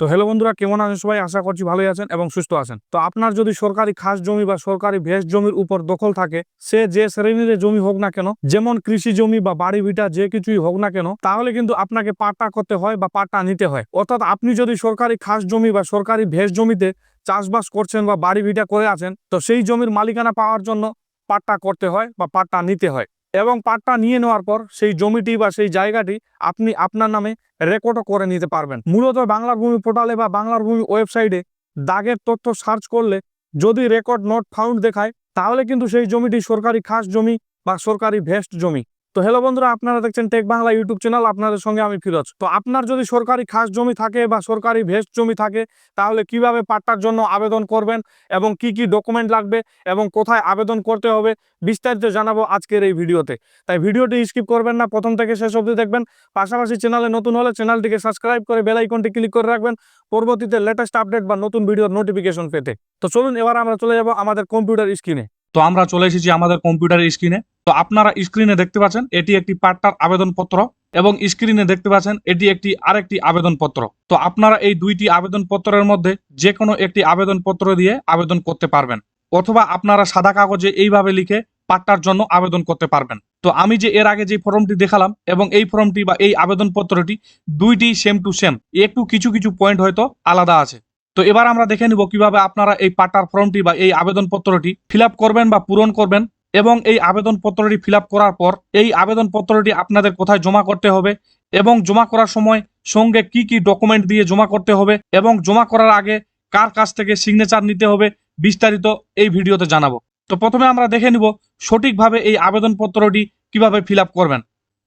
তো হ্যালো বন্ধুরা, কেমন আছেন সবাই? আশা করছি ভালোই আছেন এবং সুস্থ আছেন। তো আপনার যদি সরকারি খাস জমি বা সরকারি ভেষ জমির উপর দখল থাকে, সে যে শ্রেণির জমি হোক না কেন, যেমন কৃষি জমি বা বাড়ি ভিটা যে কিছুই হোক না কেন, তাহলে কিন্তু আপনাকে পাট্টা করতে হয় বা পাট্টা নিতে হয়। অর্থাৎ আপনি যদি সরকারি খাস জমি বা সরকারি ভেষ জমিতে চাষবাস করছেন বা বাড়ি ভিটা করে আছেন, তো সেই জমির মালিকানা পাওয়ার জন্য পাট্টা করতে হয় বা পাট্টা নিতে হয়। এবং পাট্টা নিয়ে নেওয়ার পর সেই জমিটি বা সেই জায়গাটি আপনি আপনার নামে রেকর্ডও করে নিতে পারবেন। মূলত বাংলার ভূমি পোর্টালে বা বাংলার ভূমি ওয়েবসাইটে দাগের তথ্য সার্চ করলে যদি রেকর্ড নট ফাউন্ড দেখায়, তাহলে কিন্তু সেই জমিটি সরকারি খাস জমি বা সরকারি ভেস্ট জমি। তো হ্যালো বন্ধুরা, আপনারা দেখছেন টেক বাংলা ইউটিউব চ্যানেল আপনাদের সঙ্গে আমি ফিরোজ। তো আপনার যদি সরকারি খাস জমি থাকে বা সরকারি ভেস্ট জমি থাকে, তাহলে কীভাবে পাট্টার জন্য আবেদন করবেন এবং কি কি ডকুমেন্ট লাগবে এবং কোথায় আবেদন করতে হবে, বিস্তারিত জানাব আজকের এই ভিডিওতে। তাই ভিডিওটি স্কিপ করবেন না, প্রথম থেকে শেষ অবধি দেখবেন। পাশাপাশি চ্যানেলে নতুন হলে চ্যানেলটিকে সাবস্ক্রাইব করে বেল আইকনটি ক্লিক করে রাখবেন। পরবর্তীতে লেটেস্ট আপডেট বা নতুন ভিডিওর নোটিফিকেশন পেতে। তো চলুন, এবার আমরা চলে যাব আমাদের কম্পিউটার স্ক্রিনে তো আমরা চলে এসেছি আমাদের কম্পিউটার স্ক্রিনে তো আপনারা স্ক্রিনে দেখতে পাচ্ছেন, এটি একটি পাট্টার আবেদনপত্র এবং স্ক্রিনে দেখতে পাচ্ছেন, এটি একটি আরেকটি আবেদনপত্র। তো আপনারা এই দুইটি আবেদনপত্রের মধ্যে যে কোনো একটি আবেদনপত্র দিয়ে আবেদন করতে পারবেন। অথবা আপনারা সাদা কাগজে এইভাবে লিখে পাট্টার জন্য আবেদন করতে পারবেন। তো আমি যে এর আগে যে ফর্মটি দেখালাম এবং এই ফর্মটি বা এই আবেদনপত্রটি দুইটি সেম টু সেম একটু কিছু কিছু পয়েন্ট হয়তো আলাদা আছে। তো এবার আমরা দেখে নিব কীভাবে আপনারা এই পাট্টার ফর্মটি বা এই আবেদনপত্রটি ফিল করবেন বা পূরণ করবেন এবং এই আবেদনপত্রটি ফিল করার পর এই আবেদনপত্রটি আপনাদের কোথায় জমা করতে হবে এবং জমা করার সময় সঙ্গে কি কি ডকুমেন্ট দিয়ে জমা করতে হবে এবং জমা করার আগে কার কাছ থেকে সিগনেচার নিতে হবে বিস্তারিত এই ভিডিওতে জানাব। তো প্রথমে আমরা দেখে নিব সঠিকভাবে এই আবেদনপত্রটি কীভাবে ফিল করবেন।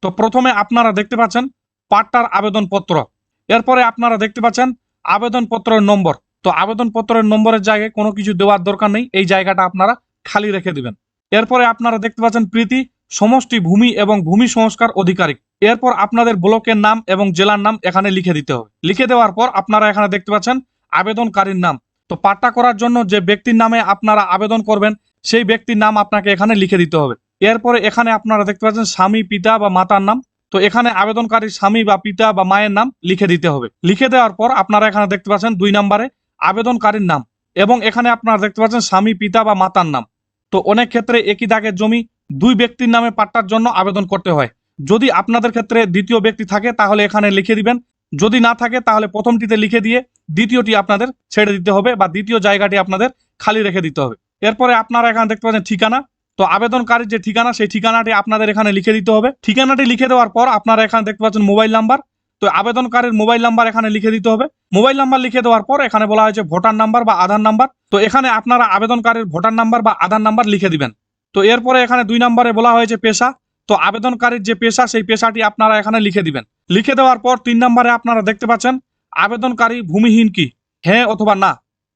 তো প্রথমে আপনারা দেখতে পাচ্ছেন পাট্টার আবেদনপত্র। এরপরে আপনারা দেখতে পাচ্ছেন আবেদনপত্রের নম্বর। তো আবেদনপত্রের নম্বরের জায়গায় কোনো কিছু দেওয়ার দরকার নেই, এই জায়গাটা আপনারা খালি রেখে দিবেন। এরপরে আপনারা দেখতে পাচ্ছেন প্রীতি, সমষ্টি ভূমি এবং ভূমি সংস্কার অধিকারিক। এরপর আপনাদের ব্লকের নাম এবং জেলার নাম এখানে লিখে দিতে হবে। লিখে দেওয়ার পর আপনারা এখানে দেখতে পাচ্ছেন আবেদনকারীর নাম। তো পাট্টা করার জন্য যে ব্যক্তির নামে আপনারা আবেদন করবেন, সেই ব্যক্তির নাম আপনাকে এখানে লিখে দিতে হবে। এরপরে এখানে আপনারা দেখতে পাচ্ছেন স্বামী, পিতা বা মাতার নাম। তো এখানে আবেদনকারীর স্বামী বা পিতা বা মায়ের নাম লিখে দিতে হবে। লিখে দেওয়ার পর আপনারা এখানে দেখতে পাচ্ছেন দুই নম্বরে আবেদনকারীর নাম এবং এখানে আপনারা দেখতে পাচ্ছেন স্বামী, পিতা বা মাতার নাম। তো অনেক ক্ষেত্রে একই দাগের জমি দুই ব্যক্তির নামে পাট্টার জন্য আবেদন করতে হয়। যদি আপনাদের ক্ষেত্রে দ্বিতীয় ব্যক্তি থাকে তাহলে এখানে লিখে দিবেন। যদি না থাকে তাহলে প্রথমটিতে লিখে দিয়ে দ্বিতীয়টি আপনাদের ছেড়ে দিতে হবে বা দ্বিতীয় জায়গাটি আপনাদের খালি রেখে দিতে হবে। এরপরে আপনারা এখানে দেখতে পাচ্ছেন ঠিকানা। তো আবেদনকারীর যে ঠিকানা, সেই ঠিকানাটি আপনাদের এখানে লিখে দিতে হবে। ঠিকানাটি লিখে দেওয়ার পর আপনারা এখানে দেখতে পাচ্ছেন মোবাইল নাম্বার। তো আবেদনকারীর মোবাইল নাম্বার এখানে লিখে দিতে হবে। মোবাইল নাম্বার লিখে দেওয়ার পর এখানে বলা হয়েছে ভোটার নাম্বার বা আধার নাম্বার। তো এখানে আপনারা আবেদনকারীর ভোটার নাম্বার বা আধার নাম্বার লিখে দিবেন। তো এরপরে এখানে দুই নম্বরে বলা হয়েছে পেশা। তো আবেদনকারীর যে পেশা, সেই পেশাটি আপনারা এখানে লিখে দিবেন। লিখে দেওয়ার পর তিন নম্বরে আপনারা দেখতে পাচ্ছেন, আবেদনকারী ভূমিহীন কি? হ্যাঁ অথবা না।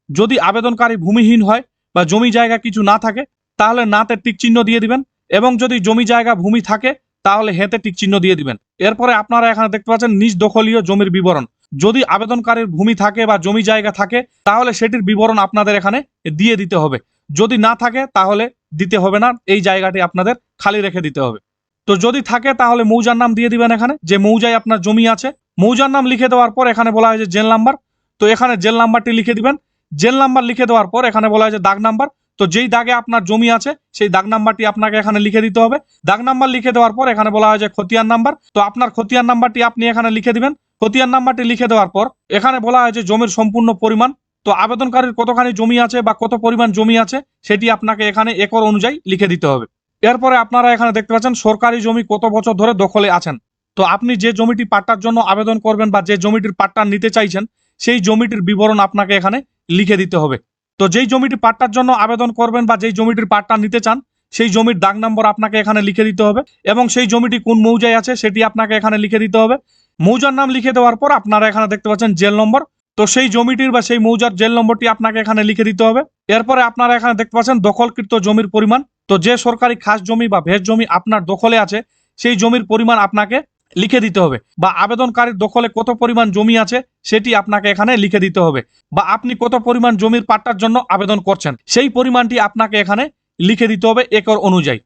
যদি আবেদনকারী ভূমিহীন হয় বা জমি জায়গা কিছু না থাকে তাহলে নাতে টিক চিহ্ন দিয়ে দিবেন, এবং যদি জমি জায়গা, ভূমি থাকে, তাহলে হেতে টিক চিহ্ন দিয়ে দিবেন। এরপরে আপনারা এখানে দেখতে পাচ্ছেন নিজ দখলীয় জমির বিবরণ। যদি আবেদনকারীর ভূমি থাকে বা জমি জায়গা থাকে, তাহলে সেটির বিবরণ আপনাদের এখানে দিয়ে দিতে হবে। যদি না থাকে, তাহলে দিতে হবে না, এই জায়গাটি আপনাদের খালি রেখে দিতে হবে। তো যদি থাকে, তাহলে মৌজার নাম দিয়ে দিবেন এখানে, যে মৌজায় আপনার জমি আছে। মৌজার নাম লিখে দেওয়ার পর এখানে বলা হয়েছে জেল নাম্বার। তো এখানে জেল নাম্বারটি লিখে দিবেন। জেল নাম্বার লিখে দেওয়ার পর এখানে বলা হয়েছে দাগ নাম্বার। তো যেই দাগে আপনার জমি আছে, সেই দাগ নাম্বারটি আপনাকে এখানে লিখে দিতে হবে। দাগ নাম্বার লিখে দেওয়ার পর এখানে বলা হয়েছে খতিয়ান নাম্বার। তো আপনার খতিয়ান নাম্বারটি আপনি এখানে লিখে দিবেন। খতিয়ান নাম্বারটি লিখে দেওয়ার পর এখানে বলা হয়েছে জমির সম্পূর্ণ পরিমাণ। তো আবেদনকারীর কতখানি জমি আছে বা কত পরিমাণ জমি আছে, সেটি আপনাকে এখানে একর অনুযায়ী লিখে দিতে হবে। এরপরে আপনারা এখানে দেখতে পাচ্ছেন সরকারি জমি কত বছর ধরে দখলে আছেন। তো আপনি যে জমিটি পাট্টার জন্য আবেদন করবেন বা যে জমিটির পাট্টা নিতে চাইছেন, সেই জমিটির বিবরণ আপনাকে এখানে লিখে দিতে হবে। তো যেই জমিটি পাট্টার জন্য আবেদন করবেন বা যেই জমিটির পাট্টা নিতে চান, সেই জমির দাগ নম্বর আপনাকে এখানে লিখে দিতে হবে এবং সেই জমিটি কোন মৌজায় আছে সেটি আপনাকে এখানে লিখে দিতে হবে। মৌজার নাম লিখে দেওয়ার পর আপনারা এখানে দেখতে পাচ্ছেন জেল নম্বর তো সেই জমিটির বা সেই মৌজার জেল নম্বরটি আপনাকে এখানে লিখে দিতে হবে। এরপরে আপনারা এখানে দেখতে পাচ্ছেন দখলকৃত জমির পরিমাণ। তো যে সরকারি খাস জমি বা ভেজ জমি আপনার দখলে আছে, সেই জমির পরিমাণ আপনাকে লিখে দিতে হবে। বা আবেদনকারীর দখলে কত পরিমাণ জমি আছে সেটি আপনাকে এখানে লিখে দিতে হবে। বা আপনি কত পরিমাণ জমির পাট্টার জন্য আবেদন করছেন সেই পরিমাণটি আপনাকে এখানে লিখে দিতে হবে একর অনুযায়ী।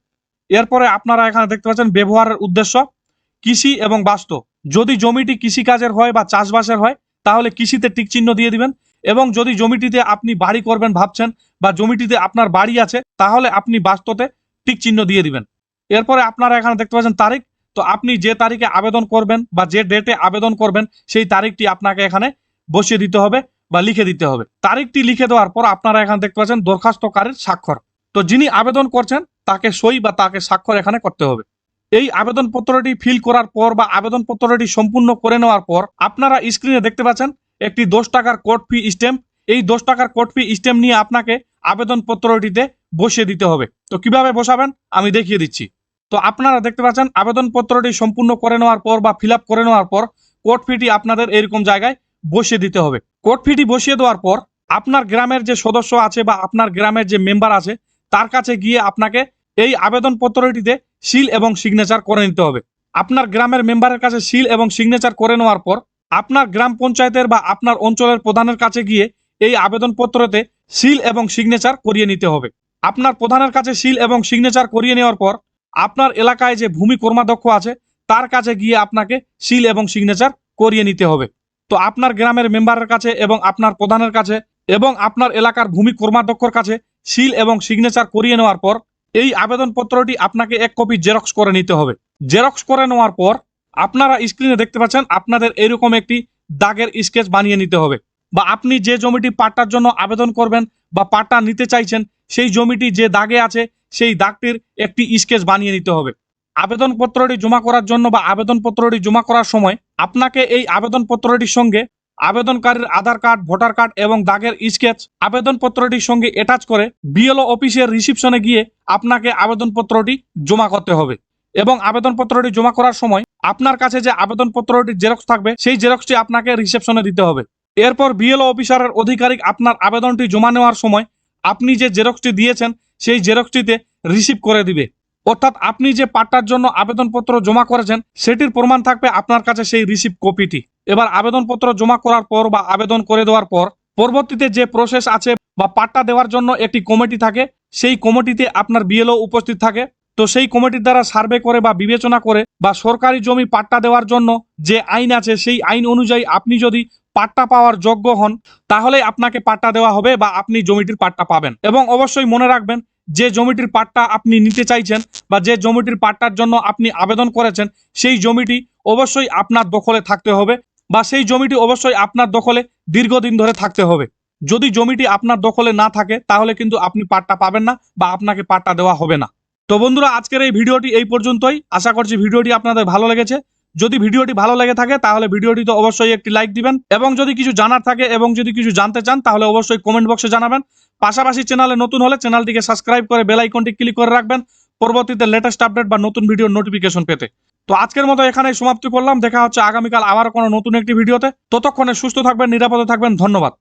এরপরে আপনারা এখানে দেখতে পাচ্ছেন ব্যবহারের উদ্দেশ্য কৃষি এবং বাস্তু। যদি জমিটি কৃষিকাজের হয় বা চাষবাসের হয়, তাহলে কৃষিতে টিক চিহ্ন দিয়ে দিবেন এবং যদি জমিটিতে আপনি বাড়ি করবেন ভাবছেন বা জমিটিতে আপনার বাড়ি আছে, তাহলে আপনি বাস্ততে টিক চিহ্ন দিয়ে দিবেন। এরপরে আপনারা এখানে দেখতে পাচ্ছেন তারিখ তো আপনি যে তারিখে আবেদন করবেন বা যে ডেটে আবেদন করবেন, সেই তারিখটি আপনাকে এখানে বসিয়ে দিতে হবে বা লিখে দিতে হবে। তারিখটি লিখে দেওয়ার পর আপনারা এখানে দেখতে পাচ্ছেন দরখাস্তকারীর স্বাক্ষর। তো যিনি আবেদন করছেন, তাকে সই বা তাকে স্বাক্ষর এখানে করতে হবে। এই আবেদন পত্রটি ফিল করার পর বা আবেদন পত্রটি সম্পূর্ণ করে নেওয়ার পর আপনারা স্ক্রিনে দেখতে পাচ্ছেন একটি দশ টাকার কোড ফি স্ট্যাম্প এই দশ টাকার কোড ফি স্ট্যাম্প নিয়ে আপনাকে আবেদন পত্রটিতে বসিয়ে দিতে হবে। তো কীভাবে বসাবেন? আমি দেখিয়ে দিচ্ছি। তো আপনারা দেখতে পাচ্ছেন, আবেদনপত্রটি সম্পূর্ণ করে নেওয়ার পর বা ফিল করে নেওয়ার পর কোর্ট ফিটি আপনাদের এরকম জায়গায় বসিয়ে দিতে হবে। কোর্ট ফিটি বসিয়ে দেওয়ার পর আপনার গ্রামের যে সদস্য আছে বা আপনার গ্রামের যে মেম্বার আছে, তার কাছে গিয়ে আপনাকে এই আবেদন পত্রটিতে সিল এবং সিগনেচার করে নিতে হবে। আপনার গ্রামের মেম্বারের কাছে সিল এবং সিগনেচার করে নেওয়ার পর আপনার গ্রাম পঞ্চায়েতের বা আপনার অঞ্চলের প্রধানের কাছে গিয়ে এই আবেদনপত্রতে সিল এবং সিগনেচার করিয়ে নিতে হবে। আপনার প্রধানের কাছে সিল এবং সিগনেচার করিয়ে নেওয়ার পর আপনার এলাকায় যে ভূমি কর্মাধ্যক্ষ আছে, তার কাছে গিয়ে আপনাকে সিল এবং সিগনেচার করিয়ে নিতে হবে। তো আপনার গ্রামের মেম্বারের কাছে এবং আপনার প্রধানের কাছে এবং আপনার এলাকার ভূমি কর্মাধ্যক্ষর কাছে সিল এবং সিগনেচার করিয়ে নেওয়ার পর, এই আবেদনপত্রটি আপনাকে এক কপি জেরক্স করে নিতে হবে। জেরক্স করে নেওয়ার পর, আপনারা স্ক্রিনে দেখতে পাচ্ছেন, আপনাদের এরকম একটি দাগের স্কেচ বানিয়ে নিতে হবে। বা আপনি যে জমিটি পাট্টার জন্য আবেদন করবেন বা পাট্টা নিতে চাইছেন, সেই জমিটি যে দাগে আছে সেই দাগটির একটি স্কেচ বানিয়ে নিতে হবে। আবেদনপত্রটি জমা করার জন্য বা আবেদনপত্রটি জমা করার সময় আপনাকে এই আবেদনপত্রটির সঙ্গে আবেদনকারীর আধার কার্ড, ভোটার কার্ড এবং দাগের স্কেচ, আবেদনপত্রটির সঙ্গে অ্যাটাচ করে বিএলও অফিসের রিসিপশনে গিয়ে আপনাকে আবেদনপত্রটি জমা করতে হবে এবং আবেদনপত্রটি জমা করার সময় আপনার কাছে যে আবেদনপত্রটি জেরক্স থাকবে, সেই জেরক্সটি আপনাকে রিসেপশনে দিতে হবে। এরপর বিএলও অফিসারের অধিকারিক আপনার আবেদনটি জমা নেওয়ার সময় আপনি যে জেরক্সটি দিয়েছেন সেই জেরক্সটিতে রিসিভ করে দিবে। অর্থাৎ আপনি যে পাট্টার জন্য আবেদনপত্র জমা করেছেন, সেটির প্রমাণ থাকবে আপনার কাছে সেই রিসিভ কপিটি এবার আবেদনপত্র জমা করার পর বা আবেদন করে দেওয়ার পর, পরবর্তীতে যে প্রসেস আছে বা পাট্টা দেওয়ার জন্য একটি কমিটি থাকে, সেই কমিটিতে আপনার বিএলও উপস্থিত থাকে। তো সেই কমিটির দ্বারা সার্ভে করে বা বিবেচনা করে বা সরকারি জমি পাট্টা দেওয়ার জন্য যে আইন আছে, সেই আইন অনুযায়ী আপনি যদি পাট্টা পাওয়ার যোগ্য হন তাহলে আপনাকে পাট্টা দেওয়া হবে বা আপনি জমিটির পাট্টা পাবেন। এবং অবশ্যই মনে রাখবেন, যে জমিটির পাট্টা আপনি নিতে চাইছেন বা যে জমিটির পাট্টার জন্য আপনি আবেদন করেছেন, সেই জমিটি অবশ্যই আপনার দখলে থাকতে হবে বা সেই জমিটি অবশ্যই আপনার দখলে দীর্ঘদিন ধরে থাকতে হবে। যদি জমিটি আপনার দখলে না থাকে, তাহলে কিন্তু আপনি পাট্টা পাবেন না বা আপনাকে পাট্টা দেওয়া হবে না। তো বন্ধুরা, আজকের এই ভিডিওটি এই পর্যন্তই। আশা করছি ভিডিওটি আপনাদের ভালো লেগেছে। যদি ভিডিওটি ভালো লেগে থাকে, তাহলে ভিডিওটি তো অবশ্যই একটি লাইক দিবেন। এবং যদি কিছু জানার থাকে এবং যদি কিছু জানতে চান, তাহলে অবশ্যই কমেন্ট বক্সে জানাবেন। পাশাপাশি চ্যানেলে নতুন হলে চ্যানেলটিকে সাবস্ক্রাইব করে বেল আইকনটি ক্লিক করে রাখবেন, পরবর্তীতে লেটেস্ট আপডেট বা নতুন ভিডিওর নোটিফিকেশন পেতে। তো আজকের মতো এখানেই সমাপ্তি করলাম। দেখা হচ্ছে আগামীকাল আবার কোনো নতুন একটি ভিডিওতে ততক্ষণে সুস্থ থাকবেন, নিরাপদে থাকবেন। ধন্যবাদ।